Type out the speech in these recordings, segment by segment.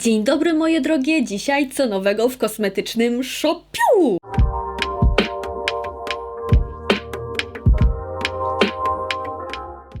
Dzień dobry moje drogie, dzisiaj co nowego w kosmetycznym Shopiu!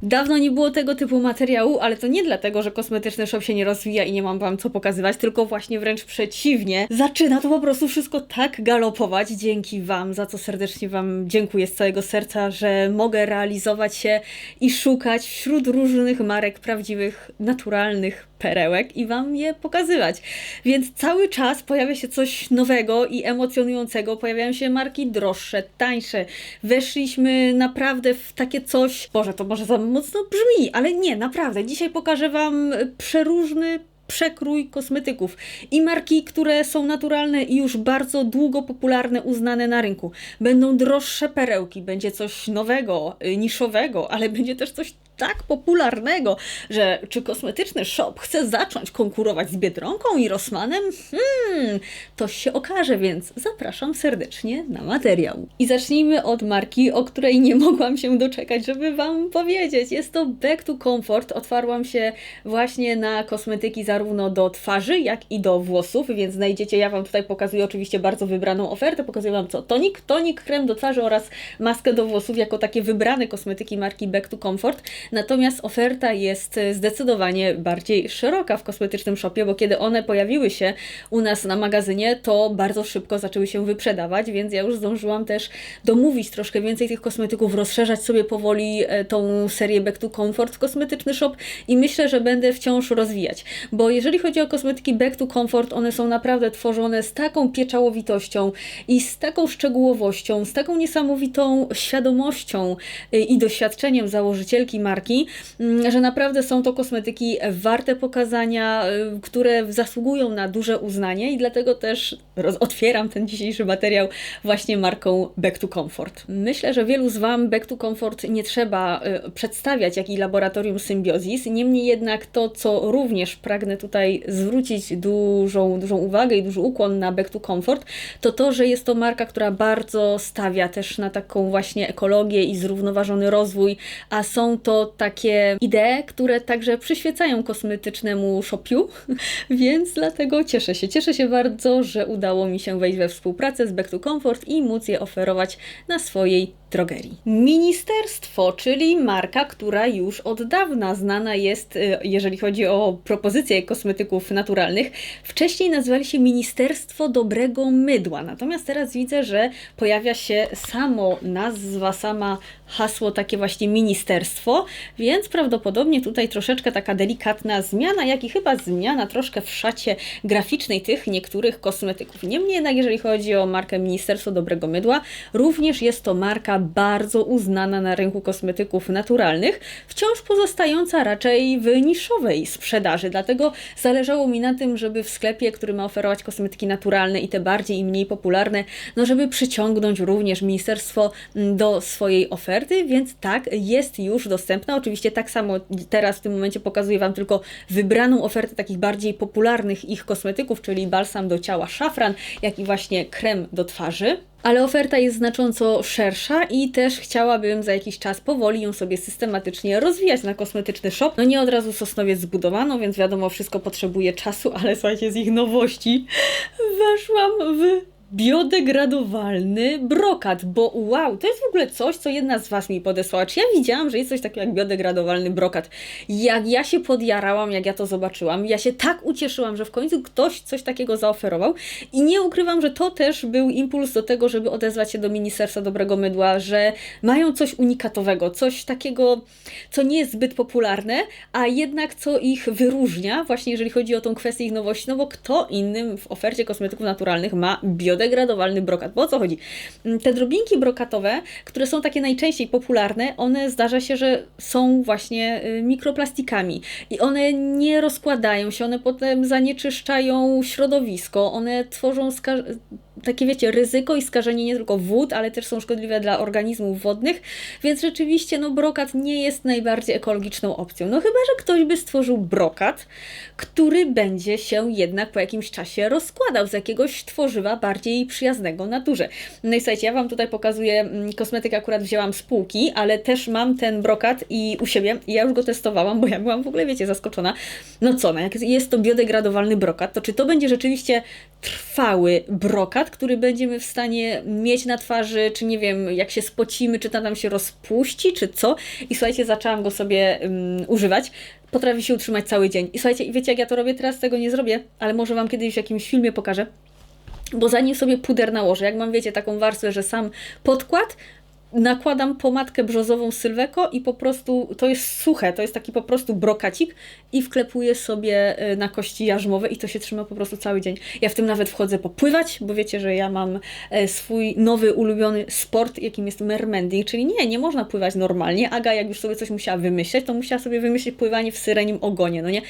Dawno nie było tego typu materiału, ale to nie dlatego, że kosmetyczny shop się nie rozwija i nie mam wam co pokazywać, tylko właśnie wręcz przeciwnie. Zaczyna to po prostu wszystko tak galopować. Dzięki wam, za co serdecznie wam dziękuję z całego serca, że mogę realizować się i szukać wśród różnych marek prawdziwych, naturalnych perełek i Wam je pokazywać. Więc cały czas pojawia się coś nowego i emocjonującego. Pojawiają się marki droższe, tańsze. Weszliśmy naprawdę w takie coś. Boże, to może za mocno brzmi, ale nie, naprawdę. Dzisiaj pokażę Wam przeróżny przekrój kosmetyków i marki, które są naturalne i już bardzo długo popularne, uznane na rynku. Będą droższe perełki, będzie coś nowego, y, niszowego, ale będzie też coś tak popularnego, że czy kosmetyczny shop chce zacząć konkurować z Biedronką i Rossmanem? Hmm, to się okaże, więc zapraszam serdecznie na materiał. I zacznijmy od marki, o której nie mogłam się doczekać, żeby Wam powiedzieć. Jest to Back to Comfort. Otwarłam się właśnie na kosmetyki zarówno do twarzy, jak i do włosów, więc znajdziecie, ja Wam tutaj pokazuję oczywiście bardzo wybraną ofertę. Pokazuję Wam co? Tonik, tonik, krem do twarzy oraz maskę do włosów jako takie wybrane kosmetyki marki Back to Comfort. Natomiast oferta jest zdecydowanie bardziej szeroka w kosmetycznym shopie, bo kiedy one pojawiły się u nas na magazynie, to bardzo szybko zaczęły się wyprzedawać, więc ja już zdążyłam też domówić troszkę więcej tych kosmetyków, rozszerzać sobie powoli e, tą serię Back to Comfort w kosmetyczny shop i myślę, że będę wciąż rozwijać, bo jeżeli chodzi o kosmetyki Back to Comfort, one są naprawdę tworzone z taką pieczałowitością i z taką szczegółowością, z taką niesamowitą świadomością e, i doświadczeniem założycielki marki, mm, że naprawdę są to kosmetyki warte pokazania, y, które zasługują na duże uznanie i dlatego też otwieram ten dzisiejszy materiał właśnie marką Back to Comfort. Myślę, że wielu z Wam Back to Comfort nie trzeba y, przedstawiać jak i laboratorium Symbiosis, niemniej jednak to, co również pragnę tutaj zwrócić dużą, dużą uwagę i duży ukłon na Back to Comfort, to to, że jest to marka, która bardzo stawia też na taką właśnie ekologię i zrównoważony rozwój, a są to takie idee, które także przyświecają kosmetycznemu shopiu, więc dlatego cieszę się. Cieszę się bardzo, że udało mi się wejść we współpracę z Back to Comfort i móc je oferować na swojej drogerii. Ministerstwo, czyli marka, która już od dawna znana jest, y, jeżeli chodzi o propozycje kosmetyków naturalnych. Wcześniej nazywali się Ministerstwo Dobrego Mydła, natomiast teraz widzę, że pojawia się samo nazwa, sama hasło takie właśnie ministerstwo, więc prawdopodobnie tutaj troszeczkę taka delikatna zmiana, jak i chyba zmiana troszkę w szacie graficznej tych niektórych kosmetyków. Niemniej jednak, jeżeli chodzi o markę Ministerstwo Dobrego Mydła, również jest to marka bardzo uznana na rynku kosmetyków naturalnych, wciąż pozostająca raczej w niszowej sprzedaży. Dlatego zależało mi na tym, żeby w sklepie, który ma oferować kosmetyki naturalne i te bardziej i mniej popularne, no żeby przyciągnąć również ministerstwo mm, do swojej oferty, więc tak, jest już dostępna. Oczywiście tak samo teraz w tym momencie pokazuję Wam tylko wybraną ofertę takich bardziej popularnych ich kosmetyków, czyli balsam do ciała szafran, jak i właśnie krem do twarzy ale oferta jest znacząco szersza i też chciałabym za jakiś czas powoli ją sobie systematycznie rozwijać na kosmetyczny shop. No nie od razu Sosnowiec zbudowano, więc wiadomo, wszystko potrzebuje czasu, ale słuchajcie, z ich nowości weszłam w biodegradowalny brokat, bo wow, to jest w ogóle coś, co jedna z Was mi podesłała. Czy ja widziałam, że jest coś takiego jak biodegradowalny brokat? Jak ja się podjarałam, jak ja to zobaczyłam, ja się tak ucieszyłam, że w końcu ktoś coś takiego zaoferował i nie ukrywam, że to też był impuls do tego, żeby odezwać się do Ministerstwa Dobrego Mydła, że mają coś unikatowego, coś takiego, co nie jest zbyt popularne, a jednak co ich wyróżnia, właśnie jeżeli chodzi o tą kwestię ich nowości, no bo kto innym w ofercie kosmetyków naturalnych ma biodegradowalny biodegradowalny brokat. Bo o co chodzi? Mm, te drobinki brokatowe, które są takie najczęściej popularne, one zdarza się, że są właśnie y, mikroplastikami i one nie rozkładają się, one potem zanieczyszczają środowisko, one tworzą takie wiecie, ryzyko i skażenie nie tylko wód, ale też są szkodliwe dla organizmów wodnych, więc rzeczywiście no brokat nie jest najbardziej ekologiczną opcją. No chyba, że ktoś by stworzył brokat, który będzie się jednak po jakimś czasie rozkładał z jakiegoś tworzywa bardziej przyjaznego naturze. No i słuchajcie, ja Wam tutaj pokazuję mm, kosmetyk, akurat wzięłam z półki, ale też mam ten brokat i u siebie ja już go testowałam, bo ja byłam w ogóle, wiecie, zaskoczona. No co, no jak jest to biodegradowalny brokat, to czy to będzie rzeczywiście trwały brokat, który będziemy w stanie mieć na twarzy, czy nie wiem, jak się spocimy, czy tam się rozpuści, czy co. I słuchajcie, zaczęłam go sobie um, używać. Potrafi się utrzymać cały dzień. I słuchajcie, i wiecie, jak ja to robię, teraz tego nie zrobię, ale może Wam kiedyś w jakimś filmie pokażę. Bo zanim sobie puder nałożę, jak mam, wiecie, taką warstwę, że sam podkład, nakładam pomadkę brzozową Sylweko i po prostu to jest suche, to jest taki po prostu brokacik i wklepuję sobie e, na kości jarzmowe i to się trzyma po prostu cały dzień. Ja w tym nawet wchodzę popływać, bo wiecie, że ja mam e, swój nowy ulubiony sport, jakim jest mermending, czyli nie, nie można pływać normalnie. Aga jak już sobie coś musiała wymyśleć, to musiała sobie wymyślić pływanie w syrenim ogonie, no nie?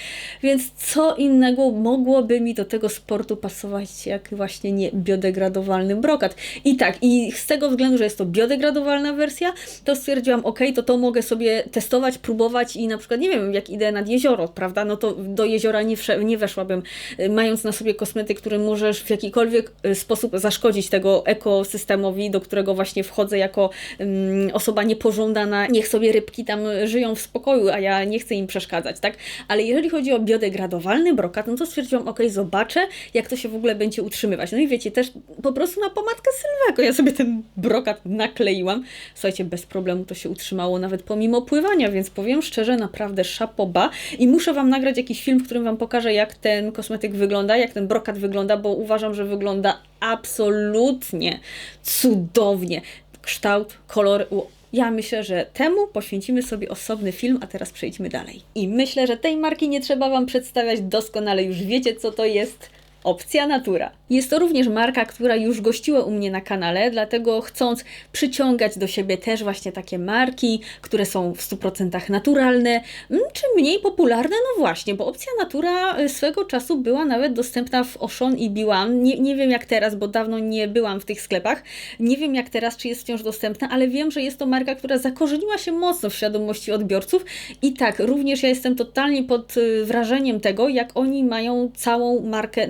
Więc co innego mogłoby mi do tego sportu pasować, jak właśnie nie biodegradowalny brokat. I tak, i z tego względu, że jest to biodegradowalny wersja, to stwierdziłam, ok, to to mogę sobie testować, próbować i na przykład, nie wiem, jak idę nad jezioro, prawda, no to do jeziora nie, nie weszłabym, y, mając na sobie kosmetyk, który możesz w jakikolwiek y, sposób zaszkodzić tego ekosystemowi, do którego właśnie wchodzę jako um, osoba niepożądana. Niech sobie rybki tam żyją w spokoju, a ja nie chcę im przeszkadzać, tak? Ale jeżeli chodzi o biodegradowalny brokat, no to stwierdziłam, ok, zobaczę, jak to się w ogóle będzie utrzymywać. No i wiecie, też po prostu na pomadkę Sylwego ja sobie ten brokat nakleiłam Słuchajcie, bez problemu to się utrzymało nawet pomimo pływania, więc powiem szczerze, naprawdę szapoba. I muszę Wam nagrać jakiś film, w którym Wam pokażę, jak ten kosmetyk wygląda, jak ten brokat wygląda, bo uważam, że wygląda absolutnie cudownie. Kształt, kolor, ja myślę, że temu poświęcimy sobie osobny film, a teraz przejdźmy dalej. I myślę, że tej marki nie trzeba Wam przedstawiać doskonale, już wiecie co to jest. Opcja Natura. Jest to również marka, która już gościła u mnie na kanale, dlatego chcąc przyciągać do siebie też właśnie takie marki, które są w 100% naturalne, mm, czy mniej popularne, no właśnie, bo opcja Natura y, swego czasu była nawet dostępna w Auchan i Biłam. Nie, nie wiem jak teraz, bo dawno nie byłam w tych sklepach. Nie wiem jak teraz, czy jest wciąż dostępna, ale wiem, że jest to marka, która zakorzeniła się mocno w świadomości odbiorców i tak, również ja jestem totalnie pod y, wrażeniem tego, jak oni mają całą markę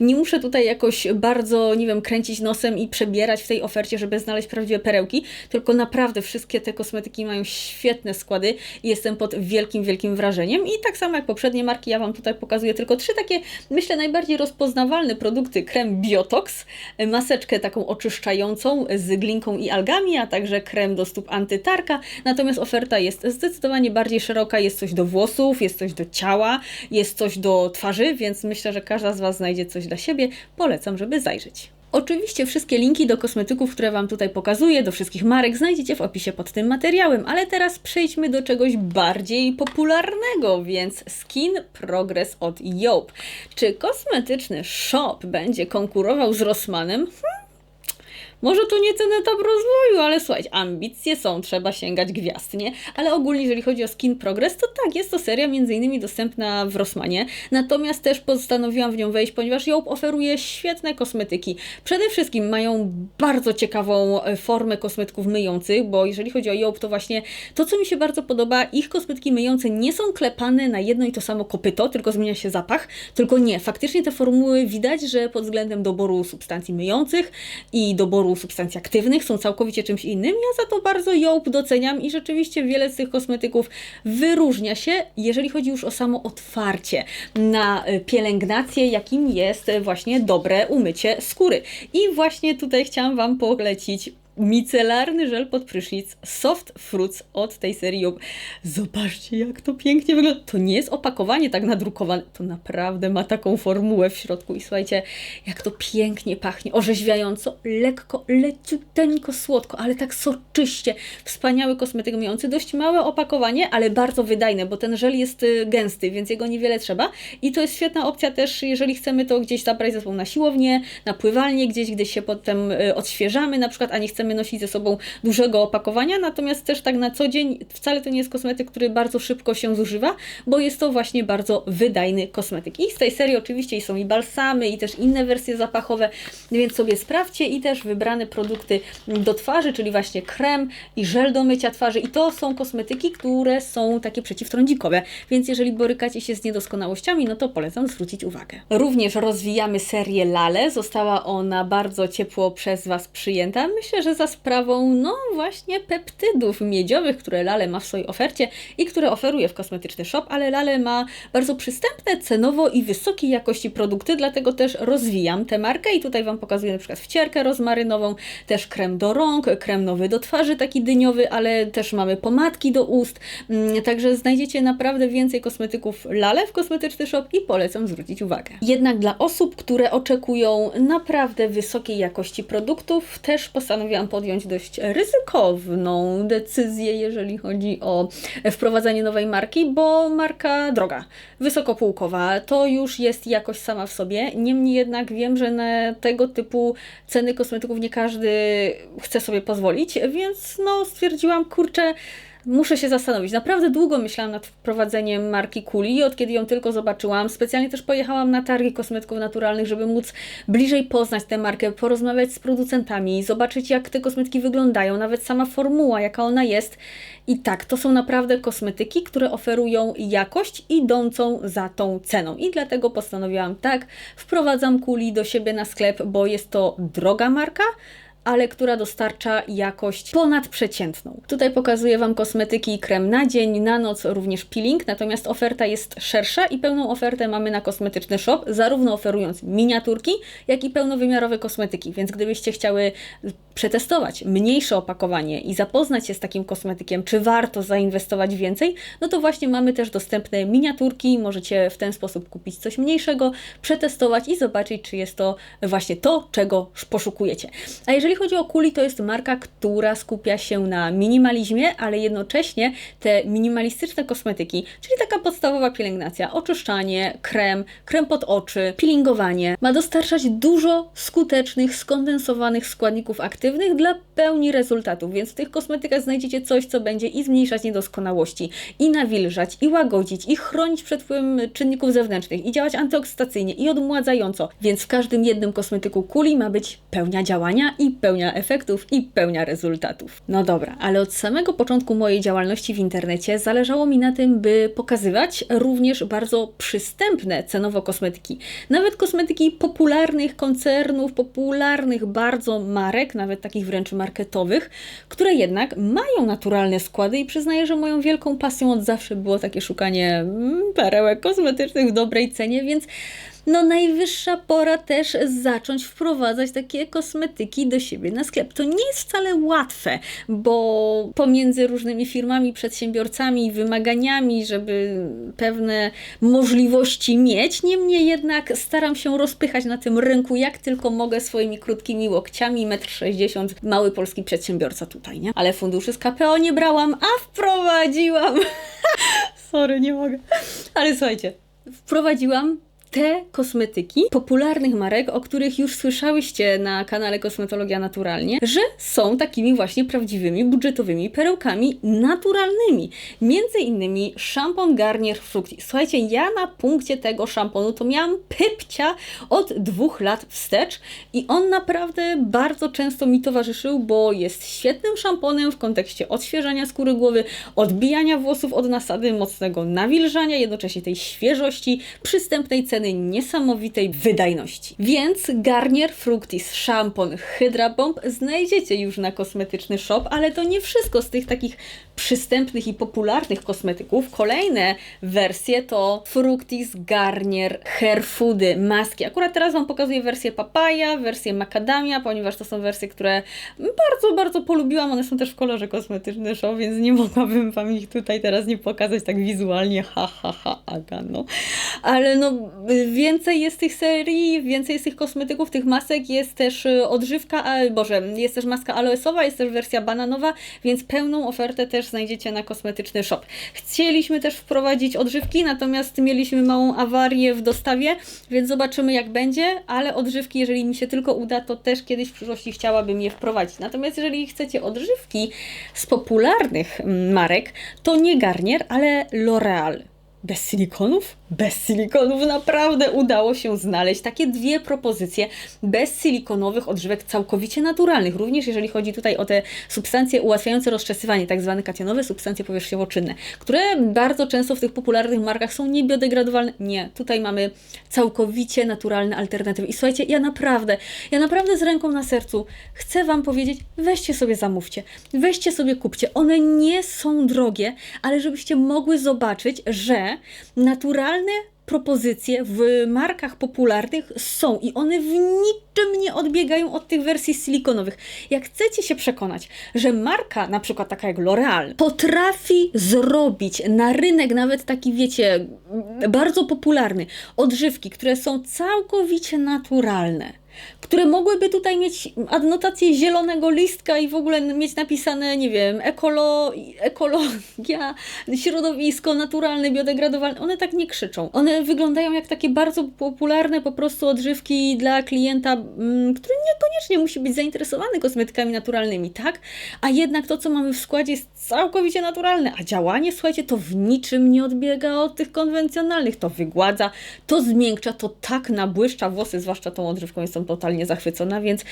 Nie muszę muszę tutaj jakoś bardzo, nie wiem, kręcić nosem i przebierać w tej ofercie, żeby znaleźć prawdziwe perełki, tylko naprawdę wszystkie te kosmetyki mają świetne składy i jestem pod wielkim, wielkim wrażeniem. I tak samo jak poprzednie marki, ja Wam tutaj pokazuję tylko trzy takie, myślę, najbardziej rozpoznawalne produkty. Krem Biotox, maseczkę taką oczyszczającą z glinką i algami, a także krem do stóp antytarka. Natomiast oferta jest zdecydowanie bardziej szeroka, jest coś do włosów, jest coś do ciała, jest coś do twarzy, więc myślę, że każda z Was znajdzie coś dla siebie polecam, żeby zajrzeć. Oczywiście wszystkie linki do kosmetyków, które Wam tutaj pokazuję, do wszystkich marek znajdziecie w opisie pod tym materiałem, ale teraz przejdźmy do czegoś bardziej popularnego, więc Skin Progress od Jope. Czy kosmetyczny shop będzie konkurował z Rossmanem? Hmm? Może to nie ten etap rozwoju, ale słuchajcie, ambicje są, trzeba sięgać gwiazd, nie? Ale ogólnie, jeżeli chodzi o Skin Progress, to tak, jest to seria między innymi dostępna w Rossmanie, natomiast też postanowiłam w nią wejść, ponieważ Joop oferuje świetne kosmetyki. Przede wszystkim mają bardzo ciekawą e, formę kosmetyków myjących, bo jeżeli chodzi o Joop, to właśnie to, co mi się bardzo podoba, ich kosmetyki myjące nie są klepane na jedno i to samo kopyto, tylko zmienia się zapach, tylko nie, faktycznie te formuły widać, że pod względem doboru substancji myjących i doboru substancji aktywnych, są całkowicie czymś innym. Ja za to bardzo ją doceniam i rzeczywiście wiele z tych kosmetyków wyróżnia się, jeżeli chodzi już o samo otwarcie na e, pielęgnację, jakim jest właśnie dobre umycie skóry. I właśnie tutaj chciałam Wam polecić micelarny żel pod prysznic Soft Fruits od tej serii. Zobaczcie, jak to pięknie wygląda. To nie jest opakowanie tak nadrukowane, to naprawdę ma taką formułę w środku. I słuchajcie, jak to pięknie pachnie, orzeźwiająco, lekko, leciuteńko, słodko, ale tak soczyście. Wspaniały kosmetyk myjący, dość małe opakowanie, ale bardzo wydajne, bo ten żel jest y, gęsty, więc jego niewiele trzeba. I to jest świetna opcja też, jeżeli chcemy to gdzieś zabrać ze sobą na siłownię, na pływalnię, gdzieś, gdy się potem y, odświeżamy na przykład, a nie chcemy chcemy nosić ze sobą dużego opakowania, natomiast też tak na co dzień wcale to nie jest kosmetyk, który bardzo szybko się zużywa, bo jest to właśnie bardzo wydajny kosmetyk. I z tej serii oczywiście są i balsamy, i też inne wersje zapachowe, więc sobie sprawdźcie i też wybrane produkty do twarzy, czyli właśnie krem i żel do mycia twarzy i to są kosmetyki, które są takie przeciwtrądzikowe, więc jeżeli borykacie się z niedoskonałościami, no to polecam zwrócić uwagę. Również rozwijamy serię Lale, została ona bardzo ciepło przez Was przyjęta, myślę, że za sprawą, no właśnie peptydów miedziowych, które Lale ma w swojej ofercie i które oferuje w Kosmetyczny Shop, ale Lale ma bardzo przystępne cenowo i wysokiej jakości produkty, dlatego też rozwijam tę markę i tutaj Wam pokazuję na przykład wcierkę rozmarynową, też krem do rąk, krem nowy do twarzy, taki dyniowy, ale też mamy pomadki do ust, mm, także znajdziecie naprawdę więcej kosmetyków Lale w Kosmetyczny Shop i polecam zwrócić uwagę. Jednak dla osób, które oczekują naprawdę wysokiej jakości produktów, też postanowiłam podjąć dość ryzykowną decyzję, jeżeli chodzi o wprowadzenie nowej marki, bo marka droga, wysokopółkowa, to już jest jakość sama w sobie. Niemniej jednak wiem, że na tego typu ceny kosmetyków nie każdy chce sobie pozwolić, więc no stwierdziłam, kurczę, Muszę się zastanowić. Naprawdę długo myślałam nad wprowadzeniem marki Kuli, od kiedy ją tylko zobaczyłam. Specjalnie też pojechałam na targi kosmetyków naturalnych, żeby móc bliżej poznać tę markę, porozmawiać z producentami, zobaczyć jak te kosmetyki wyglądają, nawet sama formuła, jaka ona jest. I tak, to są naprawdę kosmetyki, które oferują jakość idącą za tą ceną. I dlatego postanowiłam tak, wprowadzam Kuli do siebie na sklep, bo jest to droga marka, ale która dostarcza jakość ponadprzeciętną. Tutaj pokazuję Wam kosmetyki i krem na dzień, na noc, również peeling, natomiast oferta jest szersza i pełną ofertę mamy na kosmetyczny shop, zarówno oferując miniaturki, jak i pełnowymiarowe kosmetyki, więc gdybyście chciały przetestować mniejsze opakowanie i zapoznać się z takim kosmetykiem, czy warto zainwestować więcej, no to właśnie mamy też dostępne miniaturki, możecie w ten sposób kupić coś mniejszego, przetestować i zobaczyć, czy jest to właśnie to, czego poszukujecie. A jeżeli chodzi o Kuli, to jest marka, która skupia się na minimalizmie, ale jednocześnie te minimalistyczne kosmetyki, czyli taka podstawowa pielęgnacja, oczyszczanie, krem, krem pod oczy, peelingowanie, ma dostarczać dużo skutecznych, skondensowanych składników aktywnych dla pełni rezultatów, więc w tych kosmetykach znajdziecie coś, co będzie i zmniejszać niedoskonałości, i nawilżać, i łagodzić, i chronić przed wpływem czynników zewnętrznych, i działać antyoksydacyjnie, i odmładzająco, więc w każdym jednym kosmetyku Kuli ma być pełnia działania i pełnia efektów i pełnia rezultatów. No dobra, ale od samego początku mojej działalności w internecie zależało mi na tym, by pokazywać również bardzo przystępne cenowo kosmetyki. Nawet kosmetyki popularnych koncernów, popularnych bardzo marek, nawet takich wręcz marketowych, które jednak mają naturalne składy i przyznaję, że moją wielką pasją od zawsze było takie szukanie mm, perełek kosmetycznych w dobrej cenie, więc no najwyższa pora też zacząć wprowadzać takie kosmetyki do siebie na sklep. To nie jest wcale łatwe, bo pomiędzy różnymi firmami, przedsiębiorcami, wymaganiami, żeby pewne możliwości mieć, niemniej jednak staram się rozpychać na tym rynku jak tylko mogę swoimi krótkimi łokciami, 1,60 m, mały polski przedsiębiorca tutaj, nie? Ale funduszy z KPO nie brałam, a wprowadziłam. Sorry, nie mogę. Ale słuchajcie, wprowadziłam te kosmetyki popularnych marek, o których już słyszałyście na kanale Kosmetologia Naturalnie, że są takimi właśnie prawdziwymi, budżetowymi perełkami naturalnymi. Między innymi szampon Garnier Fructis. Słuchajcie, ja na punkcie tego szamponu to miałam pypcia od dwóch lat wstecz i on naprawdę bardzo często mi towarzyszył, bo jest świetnym szamponem w kontekście odświeżania skóry głowy, odbijania włosów od nasady, mocnego nawilżania, jednocześnie tej świeżości, przystępnej ceny niesamowitej wydajności. Więc Garnier Fructis Szampon Hydra Bomb znajdziecie już na kosmetyczny shop, ale to nie wszystko z tych takich przystępnych i popularnych kosmetyków. Kolejne wersje to Fructis Garnier Hair Foody maski. Akurat teraz Wam pokazuję wersję papaya, wersję macadamia, ponieważ to są wersje, które bardzo, bardzo polubiłam. One są też w kolorze kosmetyczny show, więc nie mogłabym Wam ich tutaj teraz nie pokazać tak wizualnie. Ha, ha, ha, aga, no. Ale no więcej jest tych serii, więcej jest tych kosmetyków, tych masek, jest też y, odżywka, a, boże, jest też maska aloesowa, jest też wersja bananowa, więc pełną ofertę też znajdziecie na kosmetyczny shop. Chcieliśmy też wprowadzić odżywki, natomiast mieliśmy małą awarię w dostawie, więc zobaczymy jak będzie, ale odżywki, jeżeli mi się tylko uda, to też kiedyś w przyszłości chciałabym je wprowadzić. Natomiast jeżeli chcecie odżywki z popularnych mm, marek, to nie Garnier, ale L'Oreal. Bez silikonów? Bez silikonów naprawdę udało się znaleźć takie dwie propozycje bez silikonowych odżywek całkowicie naturalnych. Również jeżeli chodzi tutaj o te substancje ułatwiające rozczesywanie, tak zwane kationowe substancje powierzchniowo-czynne, które bardzo często w tych popularnych markach są niebiodegradowalne. Nie, tutaj mamy całkowicie naturalne alternatywy. I słuchajcie, ja naprawdę, ja naprawdę z ręką na sercu chcę Wam powiedzieć, weźcie sobie zamówcie, weźcie sobie kupcie. One nie są drogie, ale żebyście mogły zobaczyć, że naturalne propozycje w markach popularnych są i one w niczym nie odbiegają od tych wersji silikonowych. Jak chcecie się przekonać, że marka, na przykład taka jak L'Oreal, potrafi zrobić na rynek nawet taki, wiecie, bardzo popularny, odżywki, które są całkowicie naturalne, które mogłyby tutaj mieć adnotację zielonego listka i w ogóle mieć napisane, nie wiem, ekolo, ekologia, środowisko, naturalne, biodegradowalne. One tak nie krzyczą. One wyglądają jak takie bardzo popularne po prostu odżywki dla klienta, mm, który niekoniecznie musi być zainteresowany kosmetykami naturalnymi, tak? A jednak to, co mamy w składzie jest całkowicie naturalne, a działanie, słuchajcie, to w niczym nie odbiega od tych konwencjonalnych. To wygładza, to zmiękcza, to tak nabłyszcza włosy, zwłaszcza tą odżywką jestem totalnie zachwycona, więc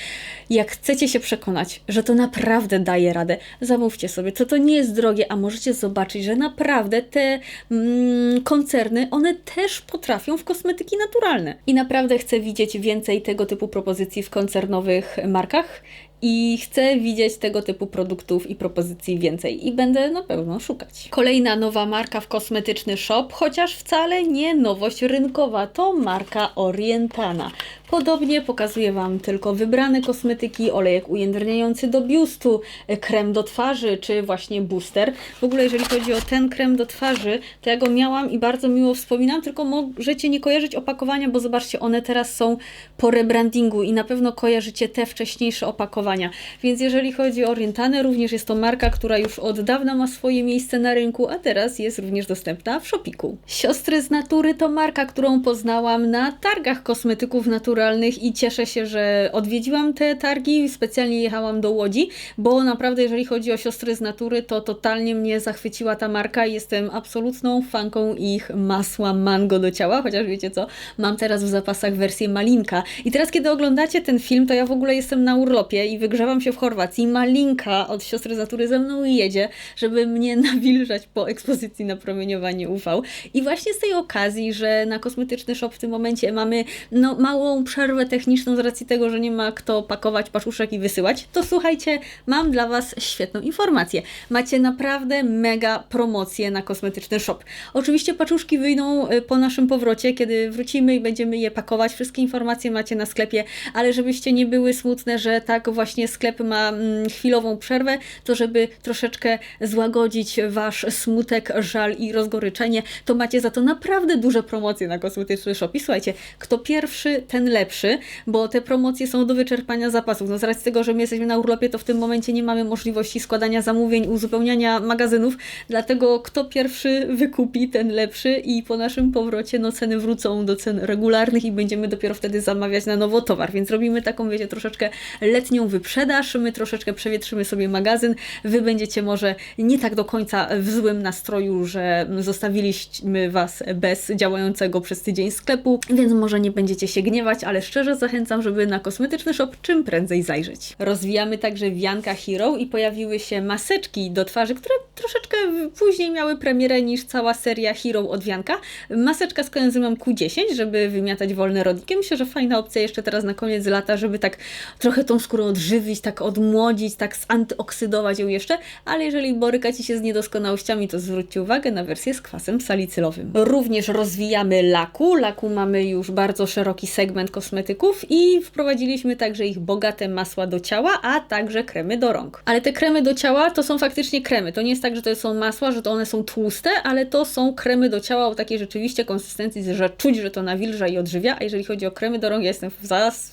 jak chcecie się przekonać, że to naprawdę daje radę, zamówcie sobie, to to nie jest drogie, a możecie zobaczyć, że naprawdę te mm, koncerny, one też potrafią w kosmetyki naturalne. I naprawdę chcę widzieć więcej tego typu propozycji w koncernowych markach i chcę widzieć tego typu produktów i propozycji więcej i będę na pewno szukać. Kolejna nowa marka w kosmetyczny shop, chociaż wcale nie nowość rynkowa, to marka Orientana. Podobnie pokazuję Wam tylko wybrane kosmetyki, olejek ujędrniający do biustu, krem do twarzy, czy właśnie booster. W ogóle jeżeli chodzi o ten krem do twarzy, to ja go miałam i bardzo miło wspominam, tylko możecie nie kojarzyć opakowania, bo zobaczcie, one teraz są po rebrandingu i na pewno kojarzycie te wcześniejsze opakowania. Więc jeżeli chodzi o Orientanę, również jest to marka, która już od dawna ma swoje miejsce na rynku, a teraz jest również dostępna w Shopiku. Siostry z Natury to marka, którą poznałam na targach kosmetyków naturalnych i cieszę się, że odwiedziłam te targi. Specjalnie jechałam do Łodzi, bo naprawdę, jeżeli chodzi o siostry z natury, to totalnie mnie zachwyciła ta marka jestem absolutną fanką ich masła mango do ciała, chociaż wiecie co, mam teraz w zapasach wersję malinka. I teraz, kiedy oglądacie ten film, to ja w ogóle jestem na urlopie i wygrzewam się w Chorwacji. Malinka od siostry z natury ze mną jedzie, żeby mnie nawilżać po ekspozycji na promieniowanie UV. I właśnie z tej okazji, że na kosmetyczny shop w tym momencie mamy no, małą przerwę techniczną z racji tego, że nie ma kto pakować paczuszek i wysyłać, to słuchajcie, mam dla Was świetną informację. Macie naprawdę mega promocję na kosmetyczny shop. Oczywiście paczuszki wyjdą y, po naszym powrocie, kiedy wrócimy i będziemy je pakować. Wszystkie informacje macie na sklepie, ale żebyście nie były smutne, że tak właśnie sklep ma mm, chwilową przerwę, to żeby troszeczkę złagodzić Wasz smutek, żal i rozgoryczenie, to macie za to naprawdę duże promocje na kosmetyczny shop. I słuchajcie, kto pierwszy, ten lepszy bo te promocje są do wyczerpania zapasów. No z racji tego, że my jesteśmy na urlopie, to w tym momencie nie mamy możliwości składania zamówień, uzupełniania magazynów, dlatego kto pierwszy wykupi, ten lepszy i po naszym powrocie no ceny wrócą do cen regularnych i będziemy dopiero wtedy zamawiać na nowo towar, więc robimy taką, wiecie, troszeczkę letnią wyprzedaż, my troszeczkę przewietrzymy sobie magazyn, wy będziecie może nie tak do końca w złym nastroju, że zostawiliśmy Was bez działającego przez tydzień sklepu, więc może nie będziecie się gniewać, ale szczerze zachęcam, żeby na kosmetyczny shop czym prędzej zajrzeć. Rozwijamy także wianka Hero i pojawiły się maseczki do twarzy, które troszeczkę później miały premierę niż cała seria Hero od wianka. Maseczka z koenzymem Q10, żeby wymiatać wolne rodniki. Myślę, że fajna opcja jeszcze teraz na koniec lata, żeby tak trochę tą skórę odżywić tak odmłodzić, tak zantyoksydować ją jeszcze, ale jeżeli borykacie się z niedoskonałościami, to zwróćcie uwagę na wersję z kwasem salicylowym. Również rozwijamy laku. Laku mamy już bardzo szeroki segment kosmetyków i wprowadziliśmy także ich bogate masła do ciała, a także kremy do rąk. Ale te kremy do ciała to są faktycznie kremy. To nie jest tak, że to są masła, że to one są tłuste, ale to są kremy do ciała o takiej rzeczywiście konsystencji, że czuć, że to nawilża i odżywia. A jeżeli chodzi o kremy do rąk, ja jestem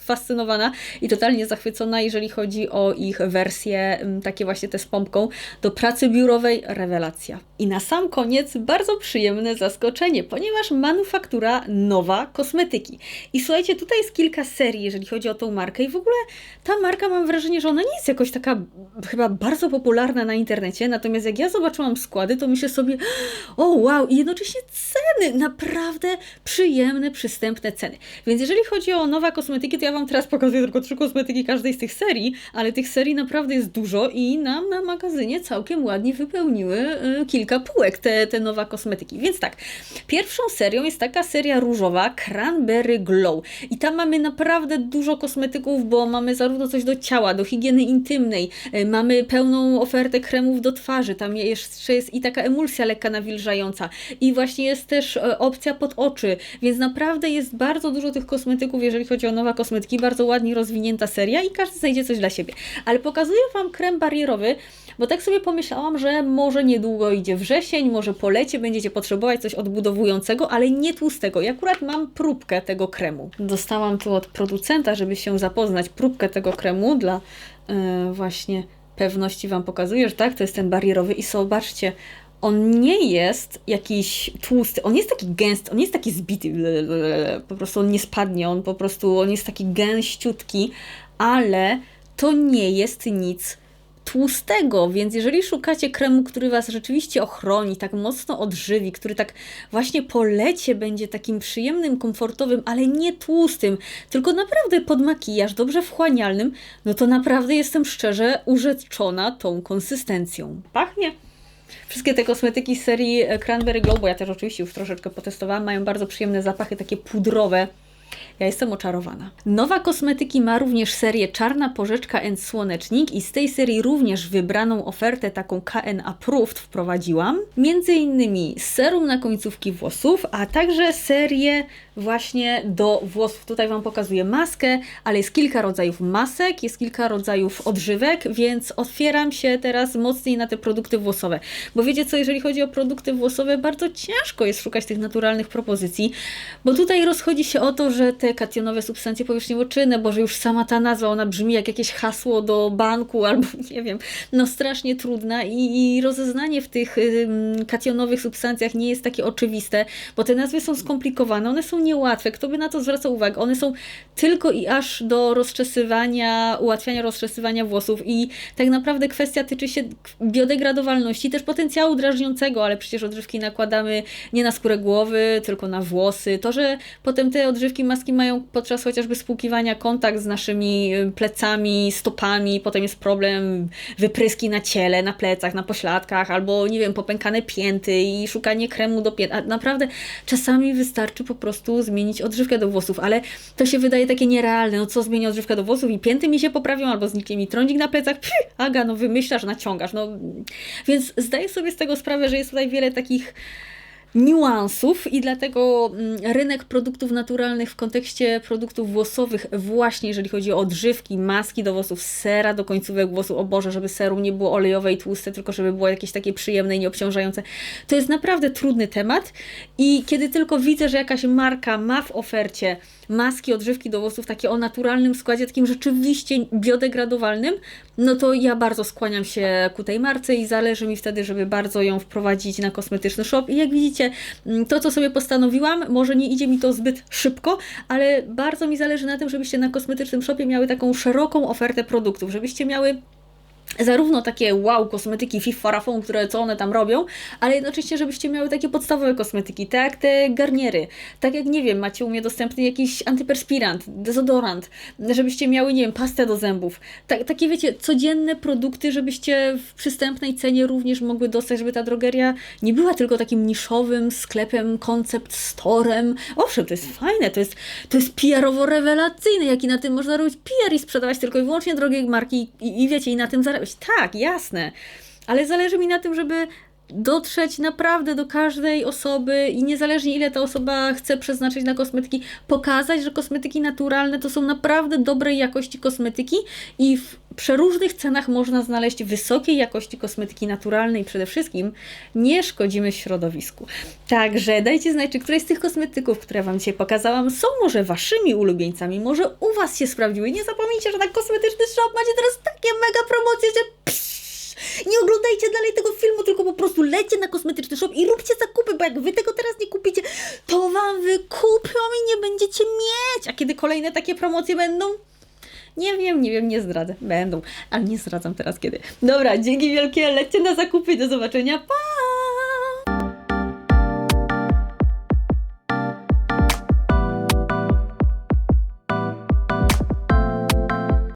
fascynowana i totalnie zachwycona, jeżeli chodzi o ich wersje, mm, takie właśnie te z pompką do pracy biurowej, rewelacja. I na sam koniec bardzo przyjemne zaskoczenie, ponieważ manufaktura nowa kosmetyki. I słuchajcie, tutaj jest kilka serii, jeżeli chodzi o tą markę i w ogóle ta marka mam wrażenie, że ona nie jest jakoś taka chyba bardzo popularna na internecie, natomiast jak ja zobaczyłam składy, to myślę sobie, o wow, i jednocześnie ceny, naprawdę przyjemne, przystępne ceny. Więc jeżeli chodzi o nowe kosmetyki, to ja Wam teraz pokazuję tylko trzy kosmetyki każdej z tych serii, ale tych serii naprawdę jest dużo i nam na magazynie całkiem ładnie wypełniły y, kilka półek te, te nowe kosmetyki. Więc tak, pierwszą serią jest taka seria różowa Cranberry Glow i tam mamy naprawdę dużo kosmetyków, bo mamy zarówno coś do ciała, do higieny intymnej, y, mamy pełną ofertę kremów do twarzy, tam jeszcze jest i taka emulsja lekka nawilżająca i właśnie jest też y, opcja pod oczy, więc naprawdę jest bardzo dużo tych kosmetyków, jeżeli chodzi o nowe kosmetyki, bardzo ładnie rozwinięta seria i każdy znajdzie coś dla siebie. Ale pokazuję Wam krem barierowy, bo tak sobie pomyślałam, że może niedługo idzie wrzesień, może po lecie będziecie potrzebować coś odbudowującego, ale nie tłustego. I akurat mam próbkę tego kremu. Dostałam tu od producenta, żeby się zapoznać, próbkę tego kremu dla yy, właśnie pewności Wam pokazuję, że tak, to jest ten barierowy i zobaczcie, on nie jest jakiś tłusty, on jest taki gęsty, on jest taki zbity, po prostu on nie spadnie, on po prostu, on jest taki gęściutki, ale to nie jest nic tłustego, więc jeżeli szukacie kremu, który Was rzeczywiście ochroni, tak mocno odżywi, który tak właśnie po lecie będzie takim przyjemnym, komfortowym, ale nie tłustym, tylko naprawdę pod makijaż, dobrze wchłanialnym, no to naprawdę jestem szczerze urzeczona tą konsystencją. Pachnie Wszystkie te kosmetyki z serii Cranberry Glow, bo ja też oczywiście już troszeczkę potestowałam, mają bardzo przyjemne zapachy, takie pudrowe. Ja jestem oczarowana. Nowa kosmetyki ma również serię Czarna Porzeczka and Słonecznik i z tej serii również wybraną ofertę taką KN Approved wprowadziłam. Między innymi serum na końcówki włosów, a także serię właśnie do włosów. Tutaj Wam pokazuję maskę, ale jest kilka rodzajów masek, jest kilka rodzajów odżywek, więc otwieram się teraz mocniej na te produkty włosowe. Bo wiecie co, jeżeli chodzi o produkty włosowe, bardzo ciężko jest szukać tych naturalnych propozycji, bo tutaj rozchodzi się o to, że te kationowe substancje powierzchniowo-czynne, bo że już sama ta nazwa, ona brzmi jak jakieś hasło do banku albo nie wiem, no strasznie trudna i, i rozeznanie w tych kationowych substancjach nie jest takie oczywiste, bo te nazwy są skomplikowane, one są niełatwe. Kto by na to zwracał uwagę? One są tylko i aż do rozczesywania, ułatwiania rozczesywania włosów i tak naprawdę kwestia tyczy się biodegradowalności, też potencjału drażniącego, ale przecież odżywki nakładamy nie na skórę głowy, tylko na włosy. To, że potem te odżywki maski mają podczas chociażby spłukiwania kontakt z naszymi y, plecami, stopami, potem jest problem wypryski na ciele, na plecach, na pośladkach, albo nie wiem, popękane pięty i szukanie kremu do pięt. A naprawdę czasami wystarczy po prostu zmienić odżywkę do włosów, ale to się wydaje takie nierealne. No co zmieni odżywkę do włosów i pięty mi się poprawią, albo zniknie mi trądzik na plecach. Pff, Aga, no wymyślasz, naciągasz. No. Więc zdaję sobie z tego sprawę, że jest tutaj wiele takich niuansów i dlatego mm, rynek produktów naturalnych w kontekście produktów włosowych, właśnie jeżeli chodzi o odżywki, maski do włosów, sera do końcówek włosów, o Boże, żeby serum nie było olejowe i tłuste, tylko żeby było jakieś takie przyjemne i nieobciążające. To jest naprawdę trudny temat i kiedy tylko widzę, że jakaś marka ma w ofercie maski, odżywki do włosów takie o naturalnym składzie, takim rzeczywiście biodegradowalnym, no to ja bardzo skłaniam się ku tej marce i zależy mi wtedy, żeby bardzo ją wprowadzić na kosmetyczny shop. I jak widzicie, mm, to co sobie postanowiłam, może nie idzie mi to zbyt szybko, ale bardzo mi zależy na tym, żebyście na kosmetycznym shopie miały taką szeroką ofertę produktów, żebyście miały zarówno takie wow kosmetyki fifarafon, które co one tam robią, ale jednocześnie, żebyście miały takie podstawowe kosmetyki, tak jak te garniery, tak jak, nie wiem, macie u mnie dostępny jakiś antyperspirant, dezodorant, żebyście miały, nie wiem, pastę do zębów, tak, takie, wiecie, codzienne produkty, żebyście w przystępnej cenie również mogły dostać, żeby ta drogeria nie była tylko takim niszowym sklepem, koncept storem. Owszem, to jest fajne, to jest, to jest PR-owo rewelacyjne, jaki na tym można robić PR i sprzedawać tylko i wyłącznie drogie marki i, i wiecie, i na tym zarabiać. Tak, jasne, ale zależy mi na tym, żeby dotrzeć naprawdę do każdej osoby i niezależnie ile ta osoba chce przeznaczyć na kosmetyki, pokazać, że kosmetyki naturalne to są naprawdę dobrej jakości kosmetyki i w przeróżnych cenach można znaleźć wysokiej jakości kosmetyki naturalne i przede wszystkim nie szkodzimy środowisku. Także dajcie znać, czy któreś z tych kosmetyków, które Wam dzisiaj pokazałam, są może Waszymi ulubieńcami, może u Was się sprawdziły. Nie zapomnijcie, że na kosmetyczny shop macie teraz takie mega promocje, że psz, nie oglądajcie dalej tego filmu, tylko po prostu lećcie na kosmetyczny shop i róbcie zakupy, bo jak wy tego teraz nie kupicie, to wam wykupią i nie będziecie mieć. A kiedy kolejne takie promocje będą? Nie wiem, nie wiem, nie zdradzę. Będą, ale nie zdradzam teraz kiedy. Dobra, dzięki wielkie, lećcie na zakupy, do zobaczenia, pa!